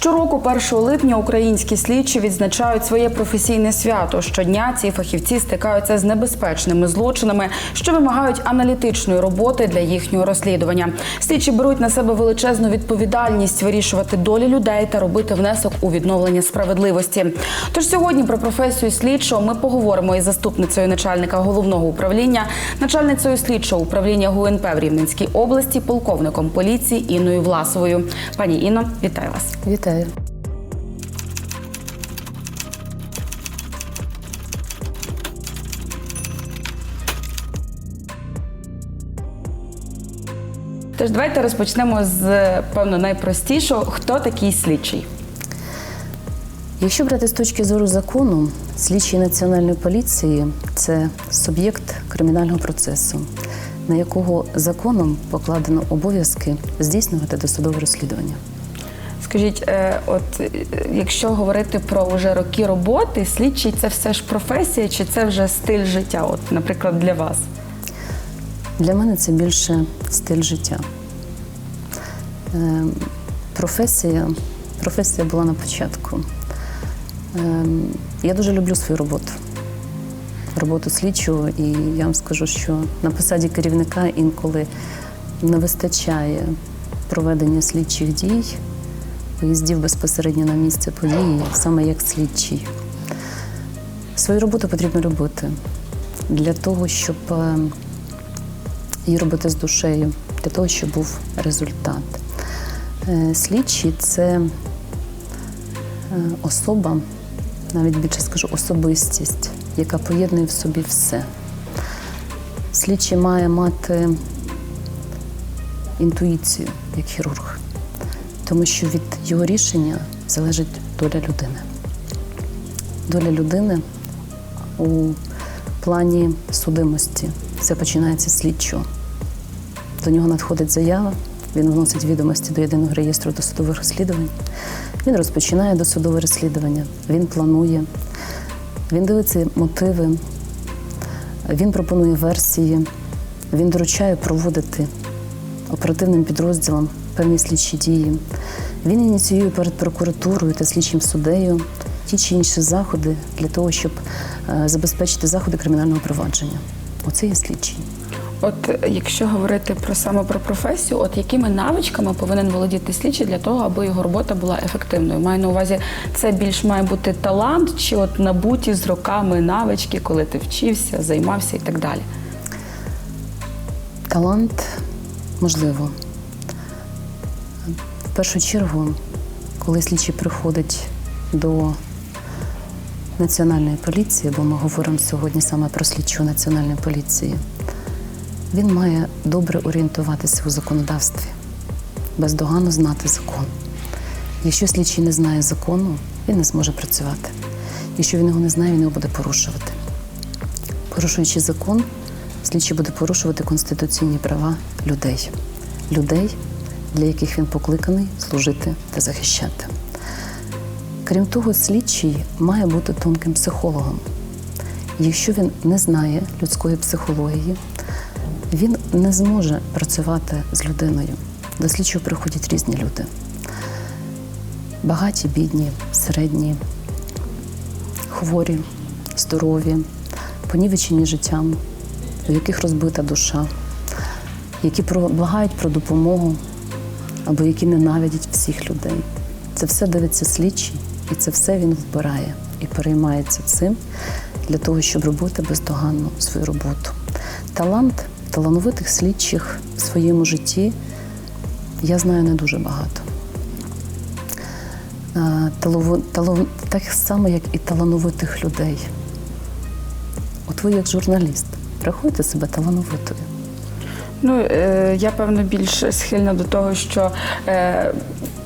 Щороку, 1 липня, українські слідчі відзначають своє професійне свято. Щодня ці фахівці стикаються з небезпечними злочинами, що вимагають аналітичної роботи для їхнього розслідування. Слідчі беруть на себе величезну відповідальність вирішувати долі людей та робити внесок у відновлення справедливості. Тож сьогодні про професію слідчого ми поговоримо із заступницею начальника головного управління, начальницею слідчого управління ГУНП в Рівненській області, полковником поліції Інною Власовою. Пані Інно, вітаю вас. Вітаю. Тож давайте розпочнемо з певно найпростішого. Хто такий слідчий? Якщо брати з точки зору закону, слідчий національної поліції це суб'єкт кримінального процесу, на якого законом покладено обов'язки здійснювати досудове розслідування. Скажіть, е, от е, якщо говорити про вже роки роботи, слідчий це все ж професія, чи це вже стиль життя? От, наприклад, для вас? Для мене це більше стиль життя. Е, Професія, професія була на початку. Я дуже люблю свою роботу, роботу слідчого, і я вам скажу, що на посаді керівника інколи не вистачає проведення слідчих дій, виїздів безпосередньо на місце події, саме як слідчий. Свою роботу потрібно робити для того, щоб е, її робити з душею, для того, щоб був результат. Е, Слідчий це е, особа, навіть більше скажу, особистість, яка поєднує в собі все. Слідчий має мати інтуїцію як хірург, тому що від його рішення залежить доля людини. Доля людини у плані судимості. Все починається з слідчого. До нього надходить заява, він вносить відомості до єдиного реєстру досудових розслідувань. Він розпочинає досудове розслідування, він планує, він дивиться мотиви, він пропонує версії, він доручає проводити оперативним підрозділам певні слідчі дії. Він ініціює перед прокуратурою та слідчим суддею ті чи інші заходи для того, щоб е, забезпечити заходи кримінального провадження. Оце є слідчий. От якщо говорити про саме про професію, от якими навичками повинен володіти слідчий для того, аби його робота була ефективною? Маю на увазі, це більш має бути талант, чи от набуті з роками навички, коли ти вчився, займався і так далі. Талант можливо. Першу чергу, коли слідчий приходить до національної поліції, бо ми говоримо сьогодні саме про слідчу національної поліції, він має добре орієнтуватися у законодавстві, бездоганно знати закон. Якщо слідчий не знає закону, він не зможе працювати. Якщо він його не знає, він його буде порушувати. Порушуючи закон, слідчий буде порушувати конституційні права людей, людей, для яких він покликаний служити та захищати. Крім того, слідчий має бути тонким психологом. Якщо він не знає людської психології, він не зможе працювати з людиною. До слідчого приходять різні люди: багаті, бідні, середні, хворі, здорові, понівечені життям, у яких розбита душа, які благають про допомогу або які ненавидять всіх людей. Це все дивиться слідчий, і це все він вбирає і переймається цим для того, щоб робити бездоганно свою роботу. Талант талановитих слідчих в своєму житті я знаю не дуже багато. Е, талово- талов- Так само, як і талановитих людей. От ви, як журналіст, рахуєте себе талановитою. Ну е, я певно більш схильна до того, що е,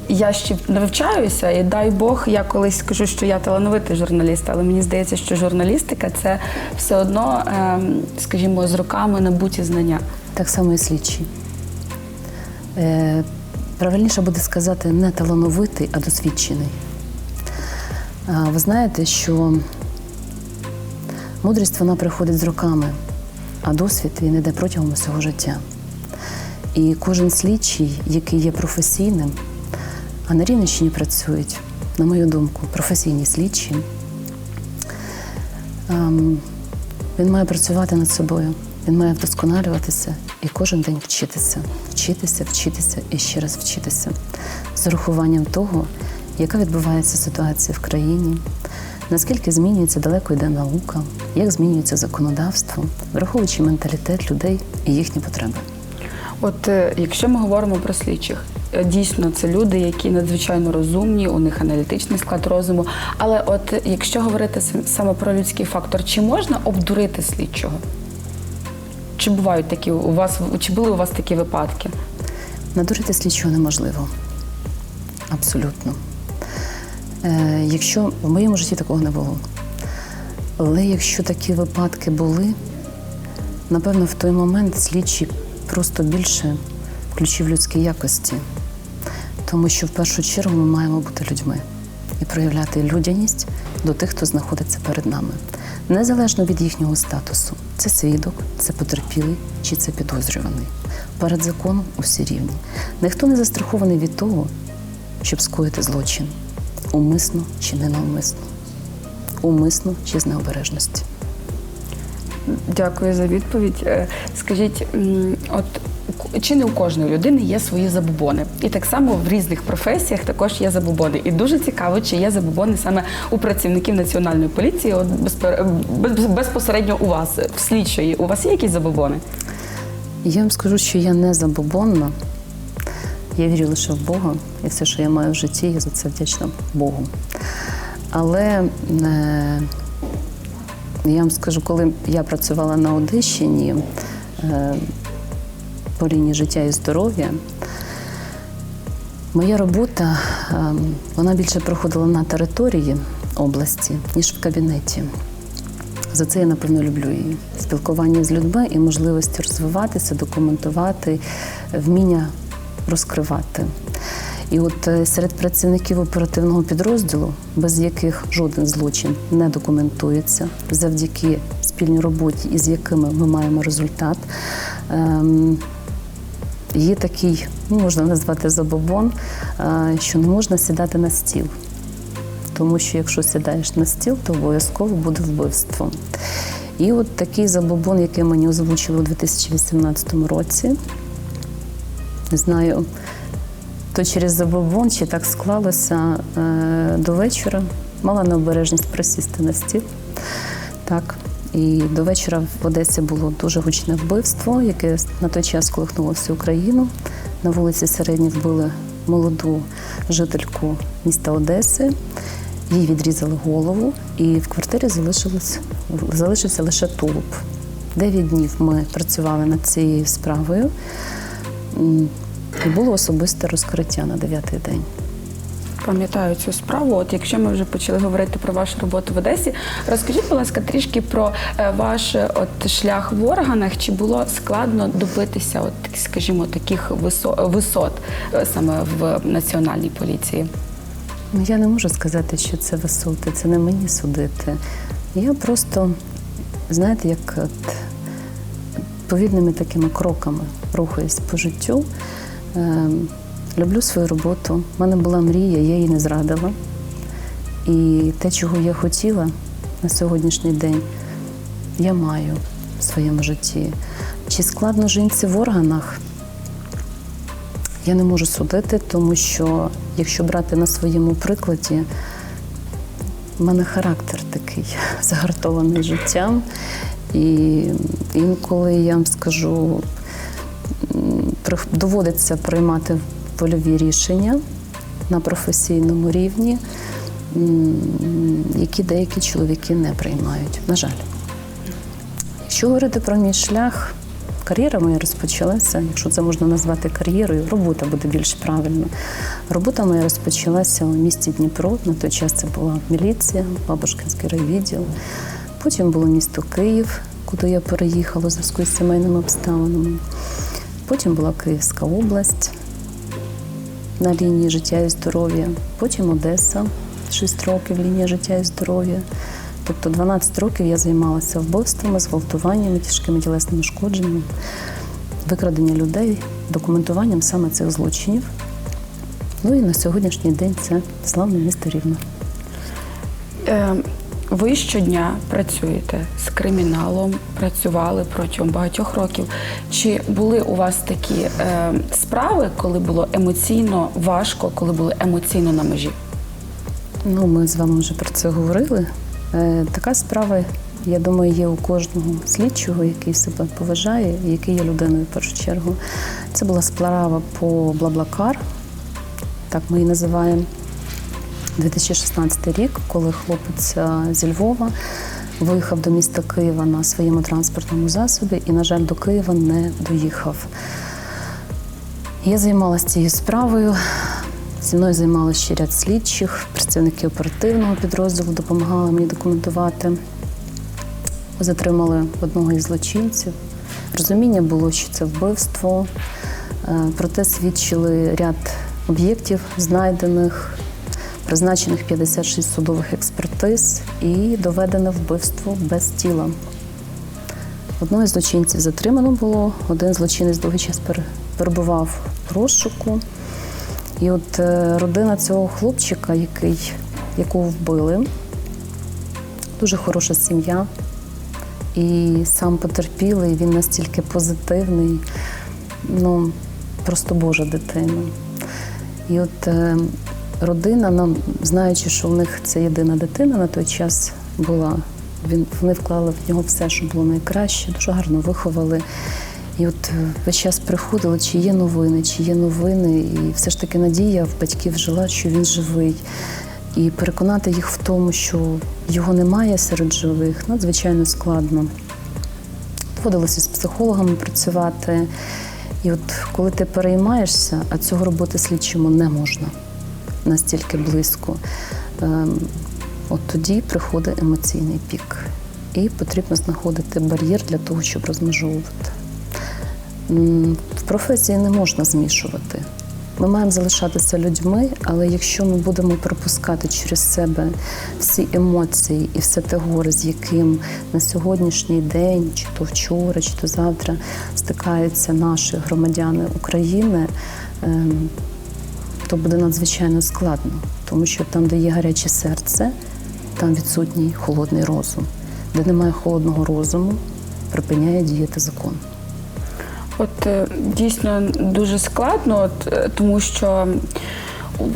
я ще навчаюся, і дай Бог, я колись скажу, що я талановитий журналіст, але мені здається, що журналістика це все одно, е, скажімо, з роками набуті знання. Так само і слідчий. Е, правильніше буде сказати не талановитий, а досвідчений. А, ви знаєте, що мудрість вона приходить з роками, а досвід він йде протягом усього життя. І кожен слідчий, який є професійним, А на Рівненщині працюють, на мою думку, професійні слідчі. Ем, Він має працювати над собою, він має вдосконалюватися і кожен день вчитися, вчитися, вчитися і ще раз вчитися з урахуванням того, яка відбувається ситуація в країні, наскільки змінюється далеко йде наука, як змінюється законодавство, враховуючи менталітет людей і їхні потреби. От е, якщо ми говоримо про слідчих, е, дійсно це люди, які надзвичайно розумні, у них аналітичний склад розуму. Але от якщо говорити саме про людський фактор, чи можна обдурити слідчого? Чи бувають такі у вас, чи були у вас такі випадки? Надурити слідчого неможливо. Абсолютно. Е, якщо в моєму житті такого не було. Але якщо такі випадки були, напевно, в той момент слідчий просто більше включив людські якості. Тому що в першу чергу ми маємо бути людьми і проявляти людяність до тих, хто знаходиться перед нами, незалежно від їхнього статусу. Це свідок, це потерпілий чи це підозрюваний. Перед законом усі рівні. Ніхто не застрахований від того, щоб скоїти злочин умисно чи ненавмисно, умисно чи з необережності. Дякую за відповідь. Е, Скажіть, от чи не у кожної людини є свої забобони? І так само в різних професіях також є забобони. І дуже цікаво, чи є забобони саме у працівників національної поліції, от безпосередньо у вас, в слідчої. У вас є якісь забобони? Я вам скажу, що я не забобонна. Я вірю лише в Бога, і все, що я маю в житті, я за це вдячна Богу. Але е, я вам скажу, коли я працювала на Одещині е, по лінії життя і здоров'я, моя робота е, вона більше проходила на території області, ніж в кабінеті. За це я напевно люблю її. Спілкування з людьми і можливості розвиватися, документувати, вміння розкривати. І от е, серед працівників оперативного підрозділу, без яких жоден злочин не документується, завдяки спільній роботі, із якими ми маємо результат. ем, Є такий, ну, можна назвати забобон, е, що не можна сідати на стіл. Тому що якщо сідаєш на стіл, то обов'язково буде вбивство. І от такий забобон, який мені озвучили у 2018 році, не знаю, то через забобон чи так склалося е, до вечора. Мала необережність присісти на стіл. Так. І до вечора в Одесі було дуже гучне вбивство, яке на той час колихнуло всю Україну. На вулиці Середній вбили молоду жительку міста Одеси. Їй відрізали голову, і в квартирі залишився лише тулуб. Дев'ять днів ми працювали над цією справою. І було особисте розкриття на дев'ятий день. Пам'ятаю цю справу. От якщо ми вже почали говорити про вашу роботу в Одесі, розкажіть, будь ласка, трішки про е, ваш от шлях в органах. Чи було складно добитися, от скажімо, таких висо- висот е, саме в національній поліції? Ну, я не можу сказати, що це висоти, це не мені судити. Я просто, знаєте, як от повільними такими кроками рухаюсь по життю. Ем, люблю свою роботу. У мене була мрія, я її не зрадила. І те, чого я хотіла на сьогоднішній день, я маю в своєму житті. Чи складно жінці в органах? Я не можу судити, тому що якщо брати на своєму прикладі, в мене характер такий загартований життям. І інколи я вам скажу, доводиться приймати вольові рішення на професійному рівні, які деякі чоловіки не приймають. На жаль. Якщо говорити про мій шлях, кар'єра моя розпочалася, якщо це можна назвати кар'єрою, робота буде більш правильно. Робота моя розпочалася у місті Дніпро. На той час це була міліція, Бабушкинський райвідділ. Потім було місто Київ, куди я переїхала у зв'язку з сімейними обставинами. Потім була Київська область на лінії життя і здоров'я. Потім Одеса, 6 років лінія життя і здоров'я. Тобто 12 років я займалася вбивствами, зґвалтуваннями, тяжкими тілесними ушкодженнями, викрадення людей, документуванням саме цих злочинів. Ну і на сьогоднішній день це славне місто Рівне. Ви щодня працюєте з криміналом, працювали протягом багатьох років. Чи були у вас такі е, справи, коли було емоційно важко, коли були емоційно на межі? Ну, ми з вами вже про це говорили. Е, Така справа, я думаю, є у кожного слідчого, який себе поважає, який є людиною в першу чергу. Це була справа по Блаблакар, так ми її називаємо. 2016 рік, коли хлопець е, зі Львова виїхав до міста Києва на своєму транспортному засобі і, на жаль, до Києва не доїхав. Я займалася цією справою. Зі мною займалися ще ряд слідчих, представники оперативного підрозділу допомагали мені документувати. Затримали одного із злочинців. Розуміння було, що це вбивство. Е, Проте свідчили ряд об'єктів, знайдених, призначених 56 судових експертиз і доведене вбивство без тіла. Одного із злочинців затримано було, один злочинець довгий час перебував в розшуку. І от е, родина цього хлопчика, який, якого вбили, дуже хороша сім'я. І сам потерпілий, він настільки позитивний, ну просто Божа дитина. І от е, родина, нам, знаючи, що в них це єдина дитина на той час була, він, вони вклали в нього все, що було найкраще, дуже гарно виховали. І от е, весь час приходили, чи є новини, чи є новини. І все ж таки надія в батьків жила, що він живий. І переконати їх в тому, що його немає серед живих, надзвичайно складно. Доводилося з психологами працювати. І от коли ти переймаєшся, а цього робити слідчому не можна настільки близько, ем, от тоді приходить емоційний пік. І потрібно знаходити бар'єр для того, щоб розмежовувати. В професії не можна змішувати. Ми маємо залишатися людьми, але якщо ми будемо пропускати через себе всі емоції і все те горе, з яким на сьогоднішній день, чи то вчора, чи то завтра стикаються наші громадяни України, ем, то буде надзвичайно складно, тому що там, де є гаряче серце, там відсутній холодний розум. Де немає холодного розуму, припиняє діяти закон. От е, дійсно дуже складно, от, е, тому що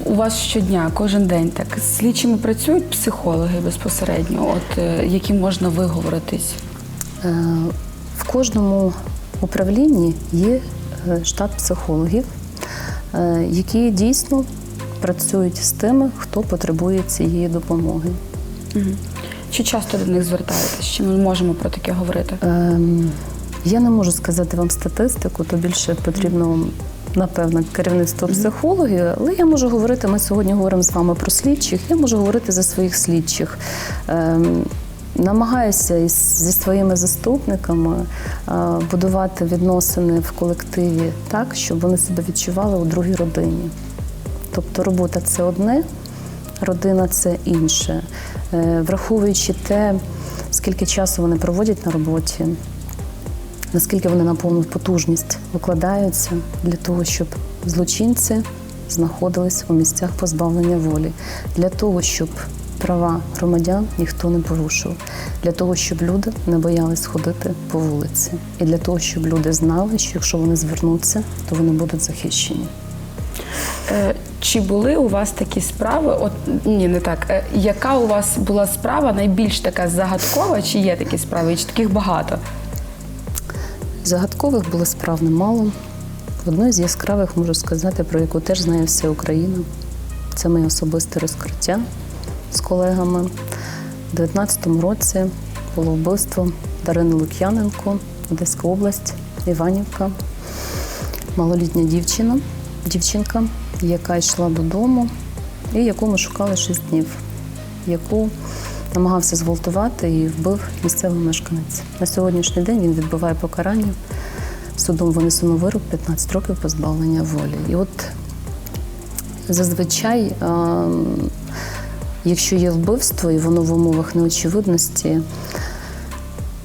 у- вас щодня, кожен день так з слідчими працюють психологи безпосередньо, от е, які можна виговоритись. В кожному управлінні є штат психологів, які дійсно працюють з тими, хто потребує цієї допомоги. Чи часто до них звертаєтесь? Чи ми можемо про таке говорити? Ем, Я не можу сказати вам статистику, то більше потрібно, напевно, керівництво психологів, але я можу говорити, ми сьогодні говоримо з вами про слідчих, я можу говорити за своїх слідчих. Намагаюся із, зі своїми заступниками е, будувати відносини в колективі так, щоб вони себе відчували у другій родині. Тобто робота це одне, родина це інше. Е, Враховуючи те, скільки часу вони проводять на роботі, наскільки вони на повну потужність викладаються для того, щоб злочинці знаходились у місцях позбавлення волі, для того, щоб права громадян ніхто не порушив, для того, щоб люди не боялись ходити по вулиці, і для того, щоб люди знали, що якщо вони звернуться, то вони будуть захищені. Е, Чи були у вас такі справи? От ні, не так. Е, Яка у вас була справа найбільш така загадкова? Чи є такі справи? І Чи таких багато? Загадкових було справ немало. Одну з яскравих можу сказати, про яку теж знає вся Україна. Це моє особисте розкриття з колегами. У 19-му році було вбивство Дарини Лук'яненко, Одеська область, Іванівка, малолітня дівчина, дівчинка, яка йшла додому і яку ми шукали 6 днів, яку намагався зґвалтувати і вбив місцевий мешканець. На сьогоднішній день він відбуває покарання. Судом винесено вирок 15 років позбавлення волі. І от зазвичай, ем, якщо є вбивство і воно в умовах неочевидності,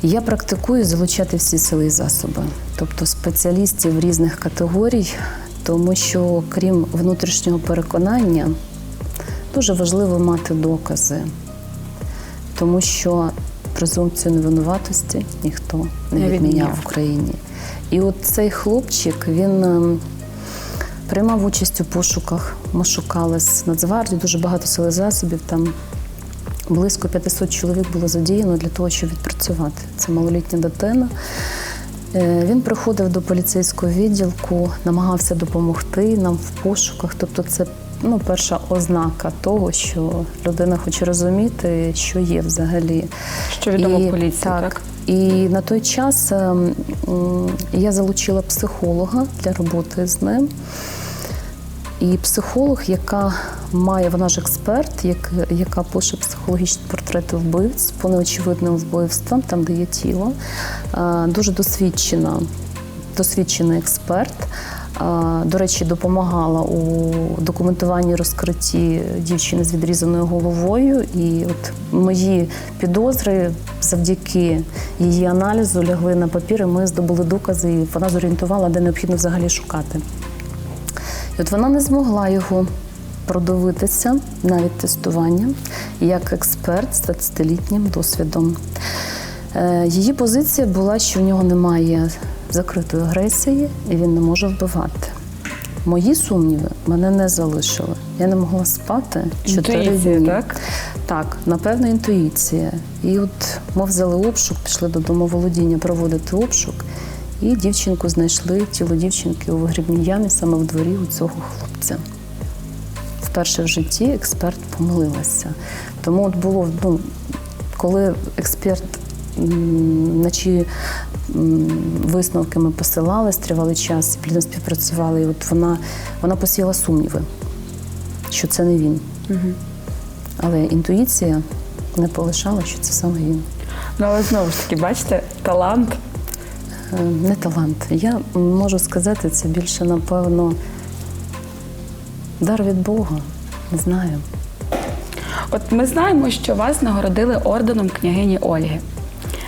я практикую залучати всі сили і засоби, тобто спеціалістів різних категорій, Тому що, крім внутрішнього переконання, дуже важливо мати докази, тому що презумпцію невинуватості ніхто не відміняв. в Україні. І от цей хлопчик, він ем, приймав участь у пошуках. Ми шукали з Нацгвардії, дуже багато сил засобів. Там близько 500 чоловік було задіяно для того, щоб відпрацювати. Це малолітня дитина. Е, Він приходив до поліцейського відділку, намагався допомогти нам в пошуках. Тобто, це ну, перша ознака того, що людина хоче розуміти, що є взагалі. Що відомо в поліції, так? І на той час ем, я залучила психолога для роботи з ним. І психолог, яка має, вона ж експерт, як, яка пише психологічні портрети вбивць по неочевидним вбивствам, там де є тіло, дуже досвідчена, досвідчений експерт. До речі, допомагала у документуванні розкритті дівчини з відрізаною головою. І от мої підозри завдяки її аналізу лягли на папір, і ми здобули докази, і вона зорієнтувала, де необхідно взагалі шукати. От вона не змогла його продивитися навіть тестуванням як експерт з 20-літнім досвідом. Е, Її позиція була, що в нього немає закритої агресії і він не може вбивати. Мої сумніви мене не залишили. Я не могла спати чотири дні. так? Так, напевно, інтуїція. І от ми взяли обшук, пішли до домоволодіння проводити обшук, і дівчинку знайшли тіло дівчинки у вигрібній ямі саме в дворі у цього хлопця. Вперше в житті експерт помилилася. Тому от було, ну, коли експерт на чиї висновки ми посилались, тривалий час, плідно співпрацювали, і от вона, вона посіяла сумніви, що це не він. Але інтуїція не полишала, що це саме він. Ну, але знову ж таки, бачите, талант. Е, Не талант. Я можу сказати, це більше, напевно, дар від Бога. Не знаю. От ми знаємо, що вас нагородили орденом княгині Ольги.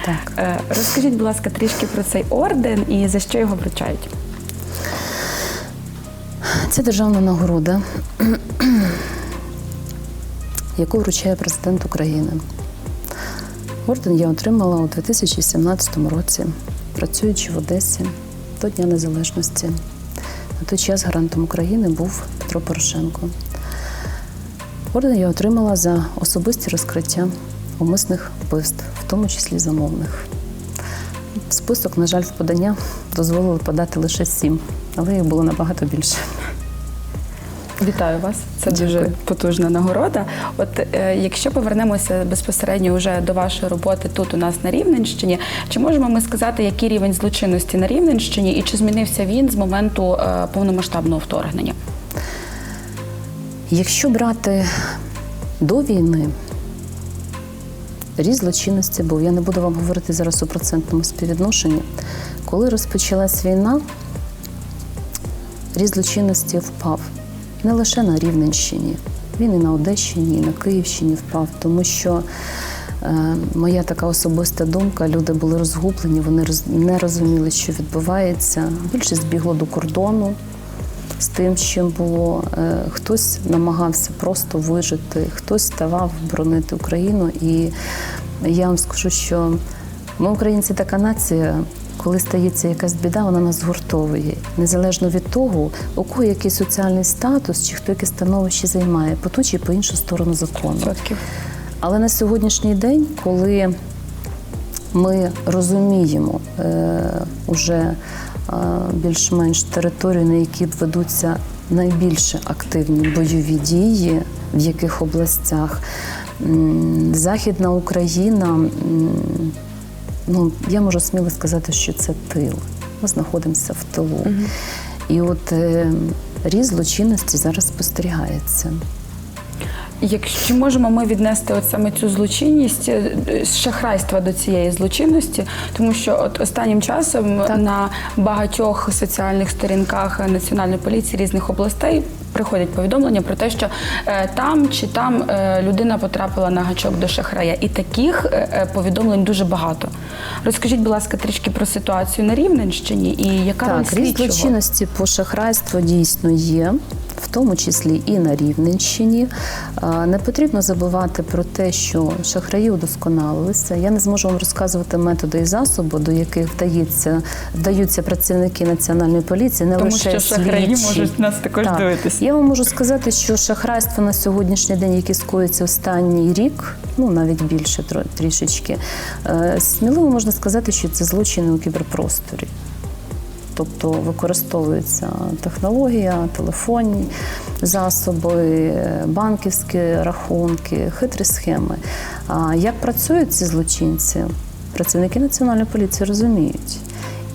Так. Е, Розкажіть, будь ласка, трішки про цей орден і за що його вручають. Це державна нагорода, яку вручає президент України. Орден я отримала у 2017 році, працюючи в Одесі до Дня Незалежності. На той час гарантом України був Петро Порошенко. Орден я отримала за особисті розкриття умисних вбивств, в тому числі замовних. Список, на жаль, в подання дозволили подати лише сім, але їх було набагато більше. Вітаю вас. Це Дякую. дуже потужна нагорода. От е, якщо повернемося безпосередньо вже до вашої роботи тут у нас на Рівненщині, чи можемо ми сказати, який рівень злочинності на Рівненщині і чи змінився він з моменту е, повномасштабного вторгнення? Якщо брати до війни, ріст злочинності був. Я не буду вам говорити зараз у процентному співвідношенні. Коли розпочалась війна, ріст злочинності впав не лише на Рівненщині, він і на Одещині, і на Київщині впав, тому що е, моя така особиста думка, люди були розгублені, вони не розуміли, що відбувається. Більшість бігло до кордону з тим, чим було. Е, Хтось намагався просто вижити, хтось ставав боронити Україну. І я вам скажу, що ми, українці, така нація. Коли стається якась біда, вона нас згуртовує. Незалежно від того, у кого який соціальний статус чи хто яке становище займає, по ту чи по іншу сторону закону. Але на сьогоднішній день, коли ми розуміємо е, уже е, більш-менш територію, на якій ведуться найбільше активні бойові дії, в яких областях Західна Україна, ну я можу сміло сказати, що це тил. Ми знаходимося в тилу. І от е, ріст злочинності зараз спостерігається. Якщо можемо ми віднести от саме цю злочинність е, з шахрайства до цієї злочинності, тому що от останнім часом на багатьох соціальних сторінках національної поліції різних областей приходять повідомлення про те, що е, там чи там е, людина потрапила на гачок до шахрая, і таких е, е, повідомлень дуже багато. Розкажіть, будь ласка, трішки про ситуацію на Рівненщині і яка роль Так, ріст слідчого? злочинності по шахрайству дійсно є, в тому числі і на Рівненщині. Не потрібно забувати про те, що шахраї удосконалилися. Я не зможу вам розказувати методи і засоби, до яких вдається, вдаються працівники національної поліції, не Тому лише що шахраї слідчі. можуть нас також Так. дивитися. Я вам можу сказати, що шахрайство на сьогоднішній день, яке скоїться останній рік, ну навіть більше трішечки, е, сміливо можна сказати, що це злочини у кіберпросторі. Тобто використовується технологія, телефонні засоби, банківські рахунки, хитрі схеми. А як працюють ці злочинці? Працівники національної поліції розуміють.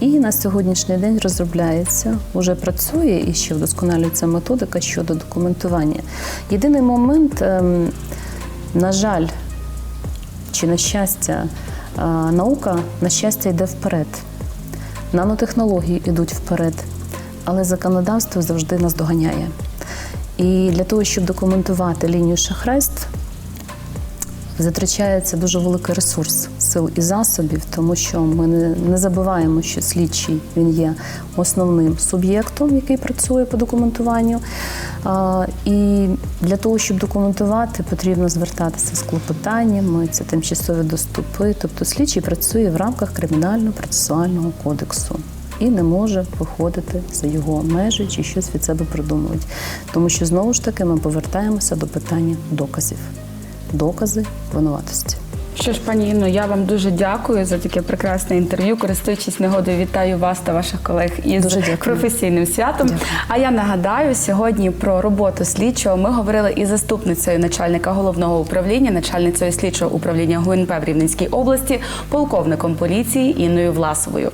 І на сьогоднішній день розробляється, вже працює і ще вдосконалюється методика щодо документування. Єдиний момент, ем, на жаль, чи на щастя, е, наука на щастя йде вперед. Нанотехнології йдуть вперед, але законодавство завжди нас доганяє. І для того, щоб документувати лінію шахрайств, затрачається дуже великий ресурс сил і засобів, тому що ми не, не забуваємо, що слідчий він є основним суб'єктом, який працює по документуванню. А, і для того, щоб документувати, потрібно звертатися з клопотаннями, це тимчасові доступи. Тобто слідчий працює в рамках кримінального процесуального кодексу. І не може виходити за його межі чи щось від себе придумувати. Тому що знову ж таки ми повертаємося до питання доказів докази винуватості. Що ж, пані Інно, я вам дуже дякую за таке прекрасне інтерв'ю. Користуючись нагодою, вітаю вас та ваших колег із Дуже дякую. професійним святом. Дякую. А я нагадаю, сьогодні про роботу слідчого ми говорили із заступницею начальника головного управління, начальницею слідчого управління ГУНП в Рівненській області, полковником поліції Інною Власовою.